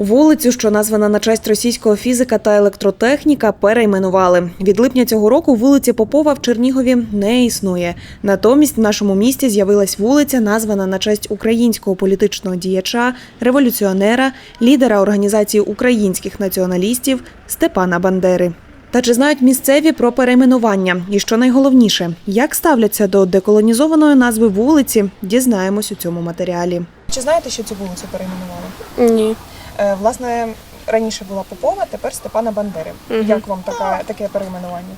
Вулицю, що названа на честь російського фізика та електротехніка, перейменували. Від липня цього року вулиці Попова в Чернігові не існує. Натомість в нашому місті з'явилась вулиця, названа на честь українського політичного діяча, революціонера, лідера організації українських націоналістів Степана Бандери. Та чи знають місцеві про перейменування? І що найголовніше, як ставляться до деколонізованої назви вулиці, дізнаємось у цьому матеріалі. Чи знаєте, що цю вулицю перейменували? Ні. Е, Власне, раніше була Попова, тепер Степана Бандери. Як вам така, таке перейменування?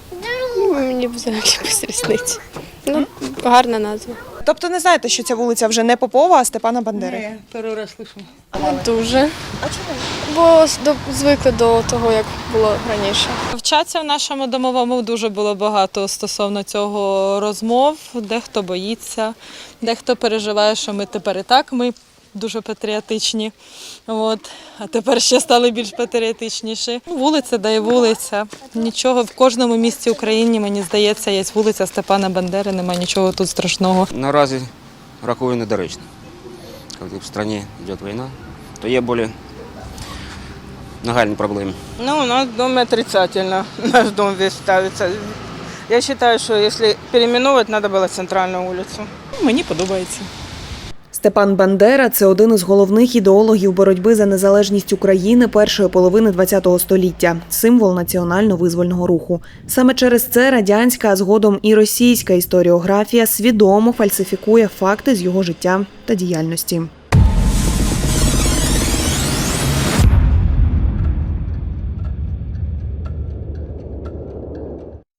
Ну, Мені взагалі без різниці. Ну, гарна назва. Тобто не знаєте, що ця вулиця вже не Попова, а Степана Бандери? Не, перший раз слышу. Не дуже. А чому? Бо з- до- звикли до того, як було раніше. Вчаться в нашому домовому дуже було багато стосовно цього розмов. Дехто боїться, дехто переживає, що ми тепер і так ми дуже патріотичні. От. А тепер ще стали більш патріотичніші. Ну, Вулиця да і вулиця. Нічого в кожному місті України, мені здається, є вулиця Степана Бандери, немає нічого тут страшного. Наразі рахую недоречно. Коли в країні йде війна, то є більш нагальні проблеми. Ну, у нас в доме отрицательно. Наш дом весь ставится. Я считаю, что если переименовывать, надо было центральную улицу. Мені подобається. Степан Бандера це один із головних ідеологів боротьби за незалежність України першої половини ХХ століття, символ національно-визвольного руху. Саме через це радянська, а згодом і російська історіографія свідомо фальсифікує факти з його життя та діяльності.